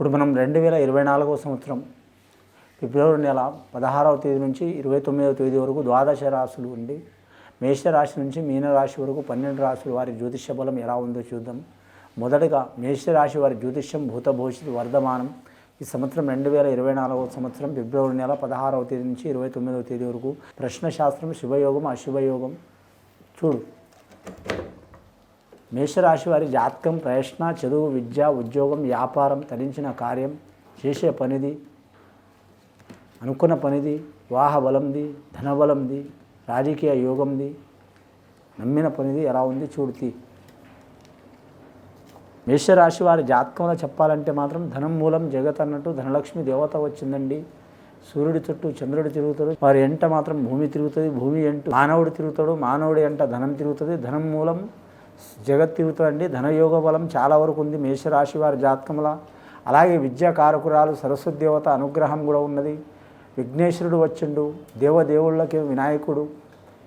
ఇప్పుడు మనం రెండు వేల ఇరవై నాలుగవ సంవత్సరం ఫిబ్రవరి నెల పదహారవ తేదీ నుంచి ఇరవై తొమ్మిదవ తేదీ వరకు ద్వాదశ రాశులు ఉండి మేషరాశి నుంచి మీనరాశి వరకు పన్నెండు రాశులు వారి జ్యోతిష్య బలం ఎలా ఉందో చూద్దాం. మొదటగా మేషరాశి వారి జ్యోతిష్యం భూత భవిష్యత్తు వర్ధమానం. ఈ సంవత్సరం రెండు వేల ఇరవై నాలుగవ సంవత్సరం ఫిబ్రవరి నెల పదహారవ తేదీ నుంచి ఇరవై తొమ్మిదవ తేదీ వరకు ప్రశ్నశాస్త్రం శుభయోగం అశుభయోగం. చూడు. మేషరాశి వారి జాతకం ప్రయత్న చదువు విద్య ఉద్యోగం వ్యాపారం తరించిన కార్యం చేసే పనిది అనుకున్న పనిది వివాహ బలంది ధనబలంది రాజకీయ యోగంది నమ్మిన పనిది ఎలా ఉంది చూడుతీ. మేషరాశి వారి జాతకంలో చెప్పాలంటే మాత్రం ధనం మూలం జగత్ అన్నట్టు ధనలక్ష్మి దేవత వచ్చిందండి. సూర్యుడి చుట్టూ చంద్రుడు తిరుగుతాడు. వారి ఎంట మాత్రం భూమి తిరుగుతుంది భూమి ఎంటు మానవుడు తిరుగుతాడు మానవుడి ఎంట ధనం తిరుగుతుంది. ధనం మూలం జగత్ తిరుగుతుందండి ధనయోగ బలం చాలా వరకు ఉంది. మేషరాశి వారి జాతకముల అలాగే విద్యా కారకురాలు సరస్వతి దేవత అనుగ్రహం కూడా ఉన్నది. విఘ్నేశ్వరుడు వచ్చిండు దేవదేవుళ్ళకి వినాయకుడు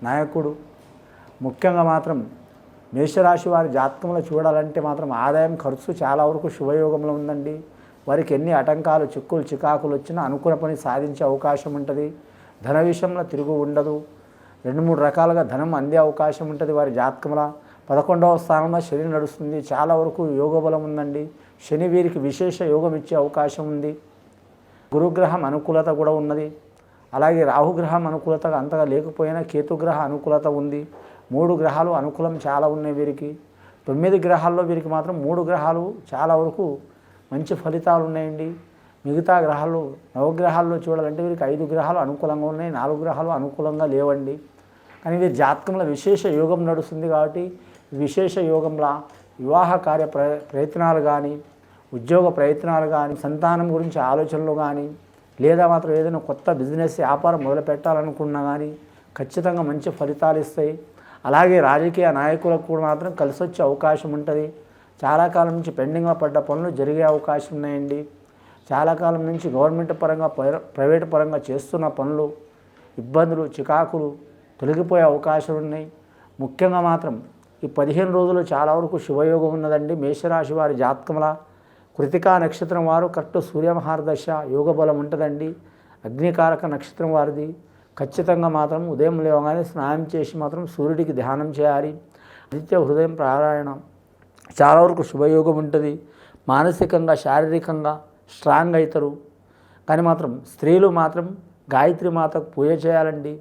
నాయకుడు. ముఖ్యంగా మాత్రం మేషరాశి వారి జాతకంలో చూడాలంటే మాత్రం ఆదాయం ఖర్చు చాలా వరకు శుభయోగంలో ఉందండి. వారికి ఎన్ని ఆటంకాలు చిక్కులు చికాకులు వచ్చినా అనుకున్న పని సాధించే అవకాశం ఉంటుంది. ధన విషయంలో తిరుగు ఉండదు. రెండు మూడు రకాలుగా ధనం అందే అవకాశం ఉంటుంది వారి జాతకంలో పదకొండవ స్థానంలో శని నడుస్తుంది. చాలా వరకు యోగ బలం ఉందండి. శని వీరికి విశేష యోగం ఇచ్చే అవకాశం ఉంది. గురుగ్రహం అనుకూలత కూడా ఉన్నది. అలాగే రాహుగ్రహం అనుకూలత అంతగా లేకపోయినా కేతుగ్రహ అనుకూలత ఉంది. మూడు గ్రహాలు అనుకూలం చాలా ఉన్నాయి వీరికి. తొమ్మిది గ్రహాల్లో వీరికి మాత్రం మూడు గ్రహాలు చాలా వరకు మంచి ఫలితాలు ఉన్నాయండి. మిగతా గ్రహాలు నవగ్రహాల్లో చూడాలంటే వీరికి ఐదు గ్రహాలు అనుకూలంగా ఉన్నాయి. నాలుగు గ్రహాలు అనుకూలంగా లేవండి. కానీ వీరి జాతకంలో విశేష యోగం నడుస్తుంది కాబట్టి విశేష యోగంలా వివాహ కార్య ప్ర ప్రయత్నాలు కానీ ఉద్యోగ ప్రయత్నాలు కానీ సంతానం గురించి ఆలోచనలు కానీ లేదా మాత్రం ఏదైనా కొత్త బిజినెస్ వ్యాపారం మొదలు పెట్టాలనుకున్నా కానీ ఖచ్చితంగా మంచి ఫలితాలు ఇస్తాయి. అలాగే రాజకీయ నాయకులకు కూడా మాత్రం కలిసి వచ్చే అవకాశం ఉంటుంది. చాలా కాలం నుంచి పెండింగ్లో పడ్డ పనులు జరిగే అవకాశం ఉన్నాయండి. చాలా కాలం నుంచి గవర్నమెంట్ పరంగా ప్ర- ప్రైవేట్ పరంగా చేస్తున్న పనులు ఇబ్బందులు చికాకులు తొలగిపోయే అవకాశాలు ఉన్నాయి. ముఖ్యంగా మాత్రం ఈ పదిహేను రోజులు చాలా వరకు శుభయోగం ఉన్నదండి. మేషరాశి వారి జాతకముల కృతికా నక్షత్రం వారు కరెక్ట్ సూర్యమహారదశ యోగ బలం ఉంటుందండి. అగ్నికారక నక్షత్రం వారిది. ఖచ్చితంగా మాత్రం ఉదయం లేవగానే స్నానం చేసి మాత్రం సూర్యుడికి ధ్యానం చేయాలి. నిత్య హృదయం పారాయణం చాలా వరకు శుభయోగం ఉంటుంది. మానసికంగా శారీరకంగా స్ట్రాంగ్ అవుతారు కానీ మాత్రం స్త్రీలు మాత్రం గాయత్రి మాతకు పూజ చేయాలండి.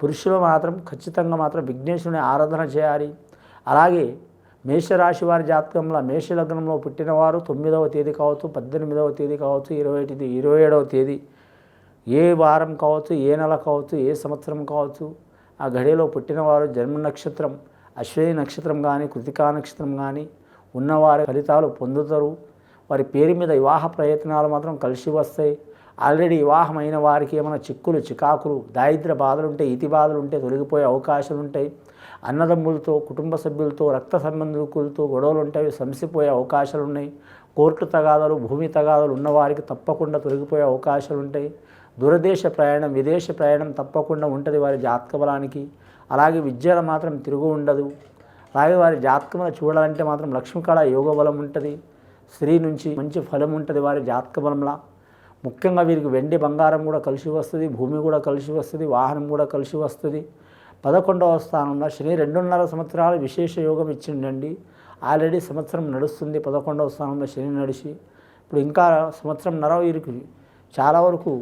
పురుషులు మాత్రం ఖచ్చితంగా మాత్రం విఘ్నేశ్వరుని ఆరాధన చేయాలి. అలాగే మేషరాశి వారి జాతకంలో మేషలగ్నంలో పుట్టినవారు తొమ్మిదవ తేదీ కావచ్చు పద్దెనిమిదవ తేదీ కావచ్చు ఇరవై తేదీ ఇరవై ఏడవ తేదీ ఏ వారం కావచ్చు ఏ నెల కావచ్చు ఏ సంవత్సరం కావచ్చు ఆ ఘడియలో పుట్టినవారు జన్మ నక్షత్రం అశ్విని నక్షత్రం కానీ కృతికా నక్షత్రం కానీ ఉన్నవారి ఫలితాలు పొందుతారు. వారి పేరు మీద వివాహ ప్రయత్నాలు మాత్రం కలిసి వస్తాయి. ఆల్రెడీ వివాహమైన వారికి ఏమైనా చిక్కులు చికాకులు దారిద్ర బాధలు ఉంటే ఇతి బాధలు ఉంటే తొలగిపోయే అవకాశాలు ఉంటాయి. అన్నదమ్ములతో కుటుంబ సభ్యులతో రక్త సంబంధికులతో గొడవలు ఉంటాయి సంసిపోయే అవకాశాలు ఉన్నాయి. కోర్టు తగాదాలు భూమి తగాదాలు ఉన్నవారికి తప్పకుండా తొలగిపోయే అవకాశాలు ఉంటాయి. దురదేశ ప్రయాణం విదేశ ప్రయాణం తప్పకుండా ఉంటుంది వారి జాతక బలానికి. అలాగే విద్యలో మాత్రం తిరుగు ఉండదు. అలాగే వారి జాతకంలో చూడాలంటే మాత్రం లక్ష్మీకళ యోగ బలం ఉంటుంది. స్త్రీ నుంచి మంచి ఫలం ఉంటుంది వారి జాతక బలంలా. ముఖ్యంగా వీరికి వెండి బంగారం కూడా కలిసి వస్తుంది భూమి కూడా కలిసి వస్తుంది వాహనం కూడా కలిసి వస్తుంది. పదకొండవ స్థానంలో శని రెండున్నర సంవత్సరాలు విశేష యోగం ఇచ్చిండండి. ఆల్రెడీ సంవత్సరం నడుస్తుంది పదకొండవ స్థానంలో శని నడిచి. ఇప్పుడు ఇంకా సంవత్సరం నర వీరికి చాలా వరకు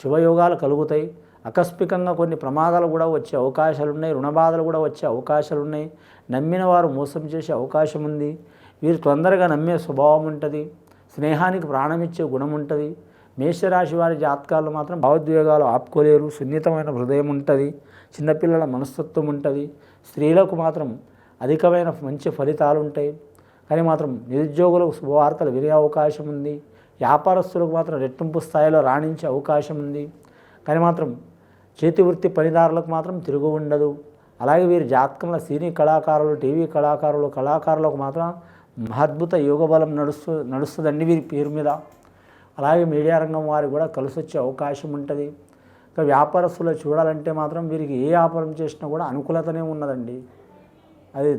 శుభయోగాలు కలుగుతాయి. ఆకస్మికంగా కొన్ని ప్రమాదాలు కూడా వచ్చే అవకాశాలు ఉన్నాయి రుణబాధలు కూడా వచ్చే అవకాశాలు ఉన్నాయి. నమ్మిన వారు మోసం చేసే అవకాశం ఉంది. వీరు తొందరగా నమ్మే స్వభావం ఉంటుంది. స్నేహానికి ప్రాణం ఇచ్చే గుణం ఉంటుంది. మేషరాశి వారి జాతకాలు మాత్రం భావోద్వేగాలు ఆపుకోలేరు సున్నితమైన హృదయం ఉంటుంది చిన్నపిల్లల మనస్తత్వం ఉంటుంది స్త్రీలకు మాత్రం అధికమైన మంచి ఫలితాలు ఉంటాయి. కానీ మాత్రం నిరుద్యోగులకు శుభవార్తలు వినే అవకాశం ఉంది. వ్యాపారస్తులకు మాత్రం రెట్టింపు స్థాయిలో రాణించే అవకాశం ఉంది. కానీ మాత్రం చేతి వృత్తి పనిదారులకు మాత్రం తిరుగు ఉండదు. అలాగే వీరి జాతకంలో సినీ కళాకారులు టీవీ కళాకారులు కళాకారులకు మాత్రం మహద్భుత యోగ బలం నడుస్తూ నడుస్తుందండి వీరి పేరు మీద. అలాగే మీడియా రంగం వారికి కూడా కలిసి వచ్చే అవకాశం ఉంటుంది. ఇంకా వ్యాపారస్తులు చూడాలంటే మాత్రం వీరికి ఏ వ్యాపారం చేసినా కూడా అనుకూలతనే ఉన్నదండి. అది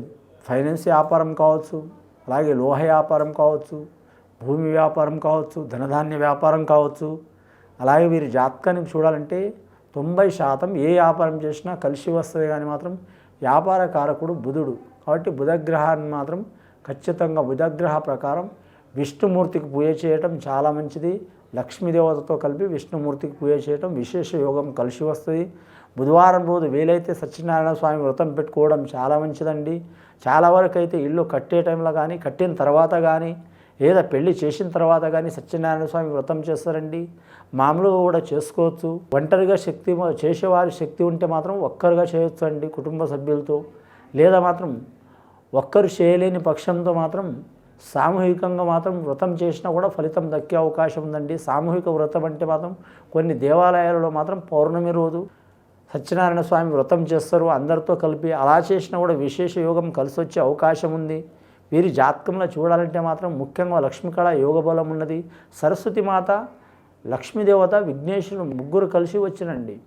ఫైనాన్స్ వ్యాపారం కావచ్చు అలాగే లోహ వ్యాపారం కావచ్చు భూమి వ్యాపారం కావచ్చు ధనధాన్య వ్యాపారం కావచ్చు అలాగే వీరి జాతకానికి చూడాలంటే తొంభై శాతం ఏ వ్యాపారం చేసినా కలిసి వస్తుంది కానీ మాత్రం వ్యాపార కారకుడు బుధుడు. కాబట్టి బుధగ్రహాన్ని మాత్రం ఖచ్చితంగా బుధగ్రహ ప్రకారం విష్ణుమూర్తికి పూజ చేయటం చాలా మంచిది. లక్ష్మీదేవతతో కలిపి విష్ణుమూర్తికి పూజ చేయటం విశేష యోగం కలిసి వస్తుంది. బుధవారం రోజు వీలైతే సత్యనారాయణ స్వామి వ్రతం పెట్టుకోవడం చాలా మంచిదండి. చాలా వరకు అయితే ఇల్లు కట్టే టైంలో కానీ కట్టిన తర్వాత కానీ లేదా పెళ్ళి చేసిన తర్వాత కానీ సత్యనారాయణ స్వామి వ్రతం చేస్తారండి. మామూలుగా కూడా చేసుకోవచ్చు. ఒంటరిగా శక్తి చేసేవారి శక్తి ఉంటే మాత్రం ఒక్కరుగా చేయొచ్చు అండి కుటుంబ సభ్యులతో. లేదా మాత్రం ఒక్కరు చేయలేని పక్షంతో మాత్రం సామూహికంగా మాత్రం వ్రతం చేసినా కూడా ఫలితం దక్కే అవకాశం ఉందండి. సామూహిక వ్రతం అంటే మాత్రం కొన్ని దేవాలయాలలో మాత్రం పౌర్ణమి రోజు సత్యనారాయణ స్వామి వ్రతం చేస్తారు. అందరితో కలిపి అలా చేసినా కూడా విశేష యోగం కలిసి వచ్చే అవకాశం ఉంది. వీరి జాతకంలో చూడాలంటే మాత్రం ముఖ్యంగా లక్ష్మీకళ యోగ బలం ఉన్నది. సరస్వతి మాత లక్ష్మీదేవత విఘ్నేశ్వరుడు ముగ్గురు కలిసి వచ్చినండి.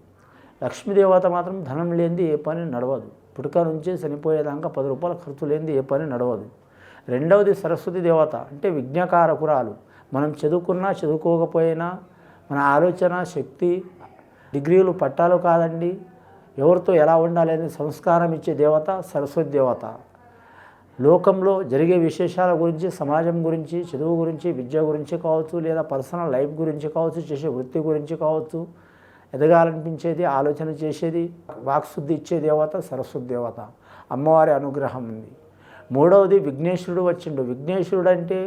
లక్ష్మీదేవత మాత్రం ధనం లేనిది ఏ పని నడవదు. పుట్టుక నుంచి చనిపోయేదాకా పది రూపాయల ఖర్చు లేనిది ఏ పని నడవదు. రెండవది సరస్వతి దేవత అంటే విజ్ఞాకారకురాలు మనం చదువుకున్నా చదువుకోకపోయినా మన ఆలోచన శక్తి డిగ్రీలు పట్టాలు కాదండి. ఎవరితో ఎలా ఉండాలి అనే సంస్కారం ఇచ్చే దేవత సరస్వతి దేవత. లోకంలో జరిగే విశేషాల గురించి సమాజం గురించి చదువు గురించి విద్య గురించి కావచ్చు లేదా పర్సనల్ లైఫ్ గురించి కావచ్చు చేసే వృత్తి గురించి కావచ్చు ఎదగాలనిపించేది ఆలోచన చేసేది వాక్శుద్ధి ఇచ్చే దేవత సరస్వతి దేవత. అమ్మవారి అనుగ్రహం ఉంది. మూడవది విఘ్నేశ్వరుడు వచ్చిండు. విఘ్నేశ్వరుడు అంటే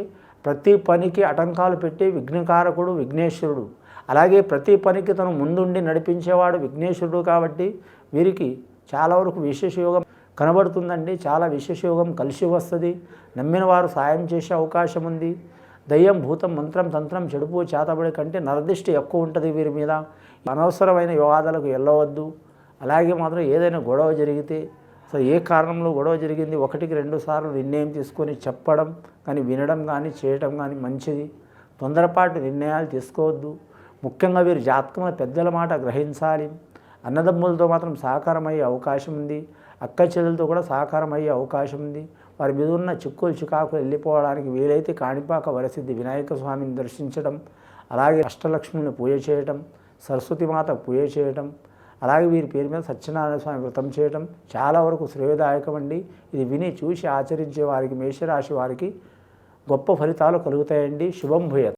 ప్రతి పనికి ఆటంకాలు పెట్టి విఘ్నకారకుడు విఘ్నేశ్వరుడు. అలాగే ప్రతి పనికి తను ముందుండి నడిపించేవాడు విఘ్నేశ్వరుడు కాబట్టి వీరికి చాలా వరకు విశేషయోగం కనబడుతుందండి. చాలా విశేషయోగం కలిసి వస్తుంది. నమ్మిన వారు సాయం చేసే అవకాశం ఉంది. దయ్యం భూతం మంత్రం తంత్రం చెడుపు చేతబడి కంటే నరదృష్టి ఎక్కువ ఉంటుంది వీరి మీద. అనవసరమైన వివాదాలకు వెళ్ళవద్దు అలాగే మాత్రం ఏదైనా గొడవ జరిగితే సో ఏ కారణంలో గొడవ జరిగింది? ఒకటికి రెండు సార్లు నిర్ణయం తీసుకొని చెప్పడం కానీ వినడం కానీ చేయడం కానీ మంచిది. తొందరపాటు నిర్ణయాలు తీసుకోవద్దు. ముఖ్యంగా వీరు జాతకంలో పెద్దల మాట గ్రహించాలి. అన్నదమ్ములతో మాత్రం సహకారం అయ్యే అవకాశం ఉంది. అక్క చెల్లెలతో కూడా సహకారం అయ్యే అవకాశం ఉంది. వారి మీద ఉన్న చిక్కులు చికాకులు వెళ్ళిపోవడానికి వీలైతే కాణిపాక వరసిద్ధి వినాయక స్వామిని దర్శించడం అలాగే అష్టలక్ష్మిని పూజ చేయటం సరస్వతి మాత పూజ చేయటం అలాగే వీరి పేరు మీద సత్యనారాయణ స్వామి వ్రతం చేయటం చాలా వరకు శ్రేయదాయకం అండి. ఇది విని చూసి ఆచరించే వారికి మేషరాశి వారికి గొప్ప ఫలితాలు కలుగుతాయండి. శుభం భూయత్.